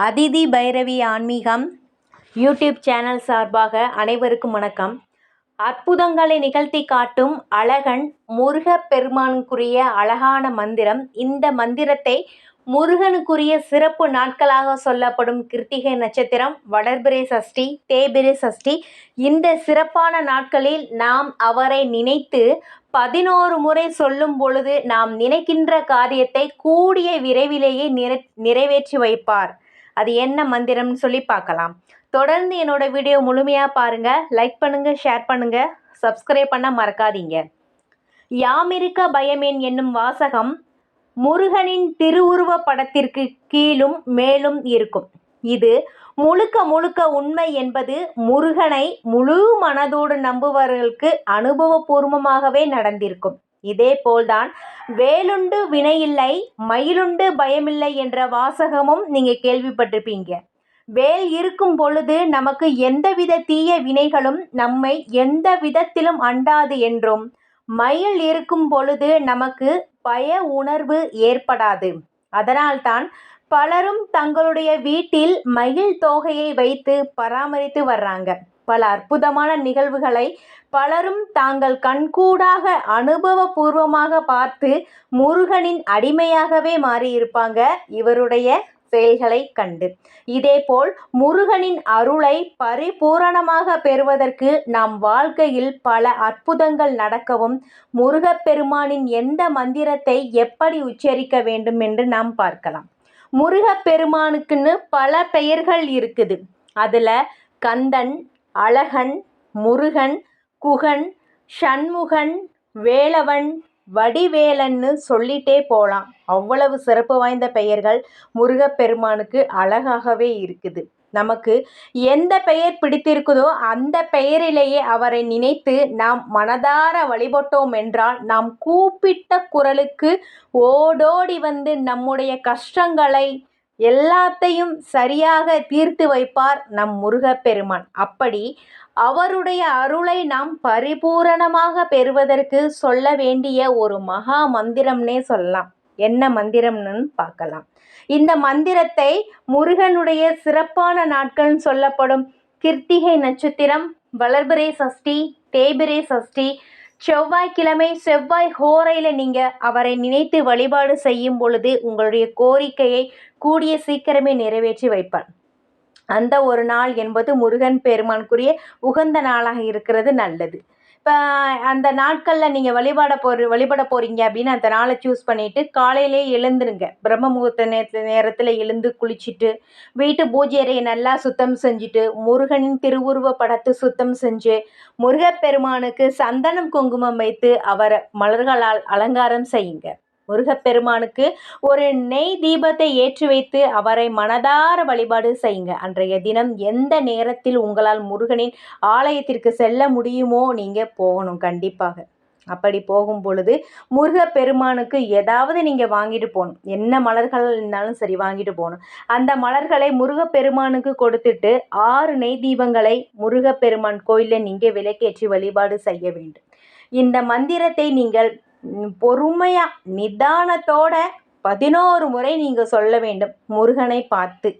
அதிதி பைரவி ஆன்மீகம் YouTube channel சார்பாக அனைவருக்கும் வணக்கம். அற்புதங்களை நிகழ்த்தி காட்டும் அழகன் முருக பெருமானுக்குரிய அழகான மந்திரம். இந்த மந்திரத்தை முருகனுக்குரிய சிறப்பு நாட்களாக சொல்லப்படும் கிருத்திகை நட்சத்திரம் வளர்பிறை சஷ்டி தேய்பிறை சஷ்டி. இந்த சிறப்பான நாட்களில் நாம் அவரை நினைத்து பதினோரு முறை சொல்லும் பொழுது நாம் நினைக்கின்ற காரியத்தை கூடிய விரைவிலேயே நிறை நிறைவேற்றி வைப்பார். அது என்ன மந்திரம்னு சொல்லி பார்க்கலாம். தொடர்ந்து என்னோட வீடியோ முழுமையாக பாருங்கள் லைக் பண்ணுங்கள் ஷேர் பண்ணுங்கள் சப்ஸ்கிரைப் பண்ண மறக்காதீங்க. யாமிருக்க பயமேன் என்னும் வாசகம் முருகனின் திருவுருவ படத்திற்கு கீழும் மேலும் இருக்கும். இது முழுக்க முழுக்க உண்மை என்பது முருகனை முழு மனதோடு நம்புபவர்களுக்கு அனுபவபூர்வமாகவே நடந்திருக்கும். இதே போல்தான் வேலுண்டு வினையில்லை மயிலுண்டு பயமில்லை என்ற வாசகமும் நீங்கள் கேள்விப்பட்டிருப்பீங்க. வேல் இருக்கும் பொழுது நமக்கு எந்தவித தீய வினைகளும் நம்மை எந்த விதத்திலும் அண்டாது என்றும் மயில் இருக்கும் பொழுது நமக்கு பய உணர்வு ஏற்படாது. அதனால்தான் பலரும் தங்களுடைய வீட்டில் மயில் தோகையை வைத்து பராமரித்து வர்றாங்க. பல அற்புதமான நிகழ்வுகளை பலரும் தாங்கள் கண்கூடாக அனுபவபூர்வமாக பார்த்து முருகனின் அடிமையாகவே மாறியிருப்பாங்க இவருடைய செயல்களை கண்டு. இதேபோல் முருகனின் அருளை பரிபூரணமாக பெறுவதற்கு நாம் வாழ்க்கையில் பல அற்புதங்கள் நடக்கவும் முருகப்பெருமானின் எந்த மந்திரத்தை எப்படி உச்சரிக்க வேண்டும் என்று நாம் பார்க்கலாம். முருகப்பெருமானுக்குன்னு பல பெயர்கள் இருக்குது. அதில் கந்தன் அழகன் முருகன் குகன் சண்முகன் வேலவன் வடிவேலன்னு சொல்லிட்டே போகலாம் அவ்வளவு சிறப்பு வாய்ந்த பெயர்கள் முருகப்பெருமானுக்கு அழகாகவே இருக்குது. நமக்கு எந்த பெயர் பிடித்திருக்குதோ அந்த பெயரிலேயே அவரை நினைத்து நாம் மனதார வழிபட்டோம் என்றால் நாம் கூப்பிட்ட குரலுக்கு ஓடோடி வந்து நம்முடைய கஷ்டங்களை எல்லாத்தையும் சரியாக தீர்த்து வைப்பார் நம் முருகப்பெருமான். அப்படி அவருடைய அருளை நாம் பரிபூரணமாக பெறுவதற்கு சொல்ல வேண்டிய ஒரு மகா மந்திரம்னே சொல்லலாம். என்ன மந்திரம்னு பார்க்கலாம். இந்த மந்திரத்தை முருகனுடைய சிறப்பான நாட்கள்னு சொல்லப்படும். கிருத்திகை நட்சத்திரம் வளர்பிறை சஷ்டி தேய்பிறை சஷ்டி செவ்வாய்க்கிழமை செவ்வாய் ஹோரையில் நீங்கள் அவரை நினைத்து வழிபாடு செய்யும் பொழுது உங்களுடைய கோரிக்கையை கூடிய சீக்கிரமே நிறைவேற்றி வைப்பார். அந்த ஒரு நாள் என்பது முருகன் பெருமானுக்குரிய உகந்த நாளாக இருக்கிறது நல்லது. இப்போ அந்த நாட்களில் நீங்கள் வழிபாட போகிற வழிபட போகிறீங்க அப்படின்னு அந்த நாளை சூஸ் பண்ணிவிட்டு காலையிலே எழுந்துருங்க. பிரம்ம முகூர்த்த நேரத்தில் நேரத்தில் எழுந்து குளிச்சுட்டு வீட்டு பூஜை அறையை நல்லா சுத்தம் செஞ்சுட்டு முருகனின் திருவுருவ படத்தை சுத்தம் செஞ்சு முருகப்பெருமானுக்கு சந்தனம் குங்குமம் வைத்து அவரை மலர்களால் அலங்காரம் செய்யுங்க. முருகப்பெருமானுக்கு ஒரு நெய் தீபத்தை ஏற்றி வைத்து அவரை மனதார வழிபாடு செய்யுங்க. அன்றைய தினம் எந்த நேரத்தில் உங்களால் முருகனின் ஆலயத்திற்கு செல்ல முடியுமோ நீங்கள் போகணும் கண்டிப்பாக. அப்படி போகும் பொழுது முருகப்பெருமானுக்கு ஏதாவது நீங்கள் வாங்கிட்டு போகணும். என்ன மலர்கள் இருந்தாலும் சரி வாங்கிட்டு போகணும். அந்த மலர்களை முருகப்பெருமானுக்கு கொடுத்துட்டு ஆறு நெய் தீபங்களை முருகப்பெருமான் கோயிலில் நீங்கள் விளக்கேற்றி வழிபாடு செய்ய வேண்டும். இந்த மந்திரத்தை நீங்கள் பொறுமையாக நிதானத்தோட பதினோரு முறை நீங்கள் சொல்ல வேண்டும். முருகனை பார்த்து.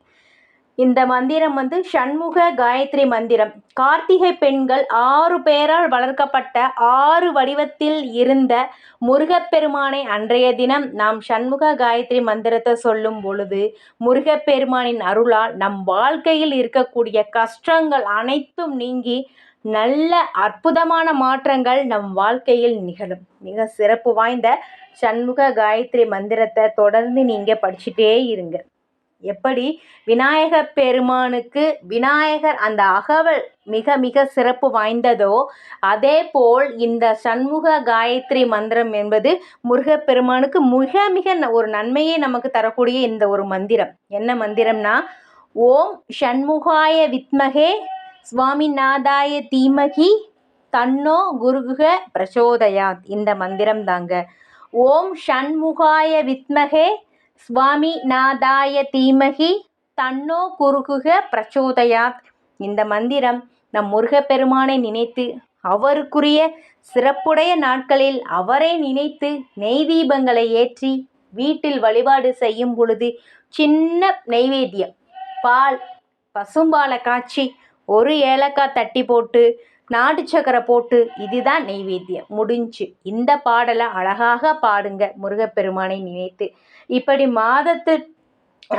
இந்த மந்திரம் வந்து சண்முக காயத்ரி மந்திரம். கார்த்திகை பெண்கள் ஆறு பேரால் வளர்க்கப்பட்ட ஆறு வடிவத்தில் இருந்த முருகப்பெருமானை அன்றைய தினம் நாம் சண்முக காயத்ரி மந்திரத்தை சொல்லும் பொழுது முருகப்பெருமானின் அருளால் நம் வாழ்க்கையில் இருக்கக்கூடிய கஷ்டங்கள் அனைத்தும் நீங்கி நல்ல அற்புதமான மாற்றங்கள் நம் வாழ்க்கையில் நிகழும். மிக சிறப்பு வாய்ந்த சண்முக காயத்ரி மந்திரத்தை தொடர்ந்து நீங்கள் படிச்சுட்டே இருங்க. எப்படி? விநாயக பெருமானுக்கு விநாயகர் அந்த அகவல் மிக மிக சிறப்பு வாய்ந்ததோ அதே போல் இந்த சண்முக காயத்ரி மந்திரம் என்பது முருகப்பெருமானுக்கு மிக மிக ஒரு நன்மையை நமக்கு தரக்கூடிய இந்த ஒரு மந்திரம். என்ன மந்திரம்னா ஓம் ஷண்முகாய வித்மகே சுவாமிநாதாய தீமகி தன்னோ குருகுக பிரச்சோதயாத் இந்த மந்திரம் தாங்க ஓம் ஷண்முகாய வித்மகே சுவாமி நாதாய தீமகி தன்னோ குருகுக பிரச்சோதயாத் இந்த மந்திரம் நம் முருகப்பெருமானை நினைத்து அவருக்குரிய சிறப்புடைய நாட்களில் அவரை நினைத்து நெய் தீபங்களை ஏற்றி வீட்டில் வழிபாடு செய்யும் பொழுது சின்ன நெய்வேத்தியம் பால் பசும்பாலை காய்ச்சி ஒரு ஏலக்காய் தட்டி போட்டு நாட்டு சக்கரை போட்டு இதுதான் நெய்வேத்தியம். முடிஞ்சு. இந்த பாடலை அழகாக பாடுங்க முருகப்பெருமானை நினைத்து. இப்படி மாதத்து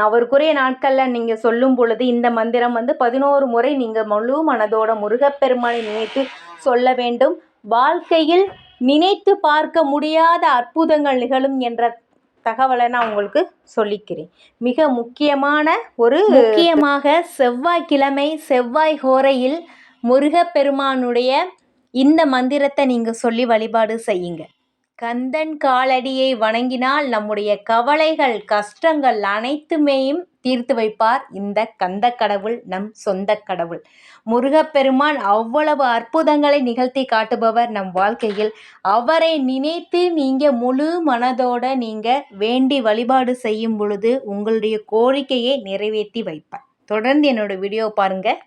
அவருக்குரிய நாட்களில் நீங்கள் சொல்லும் பொழுது இந்த மந்திரம் வந்து பதினோரு முறை நீங்கள் முழு மனதோட முருகப்பெருமானை நினைத்து சொல்ல வேண்டும். வாழ்க்கையில் நினைத்து பார்க்க முடியாத அற்புதங்கள் நிகழும் என்ற தகவலை நான் உங்களுக்கு சொல்லிக்கிறேன். மிக முக்கியமான ஒரு முக்கியமாக செவ்வாய்க்கிழமை செவ்வாய் ஹோரையில் முருகப்பெருமானுடைய இந்த மந்திரத்தை நீங்கள் சொல்லி வழிபாடு செய்யுங்க. கந்தன் காலடியை வணங்கினால் நம்முடைய கவலைகள் கஷ்டங்கள் அனைத்துமேயும் தீர்த்து வைப்பார் இந்த கந்த கடவுள் நம் சொந்த கடவுள். முருகப்பெருமான் அவ்வளவு அற்புதங்களை நிகழ்த்தி காட்டுபவர் நம் வாழ்க்கையில். அவரை நினைத்து நீங்கள் முழு மனதோட நீங்கள் வேண்டி வழிபாடு செய்யும் பொழுது உங்களுடைய கோரிக்கையை நிறைவேற்றி வைப்பார். தொடர்ந்து என்னோட வீடியோ பாருங்கள்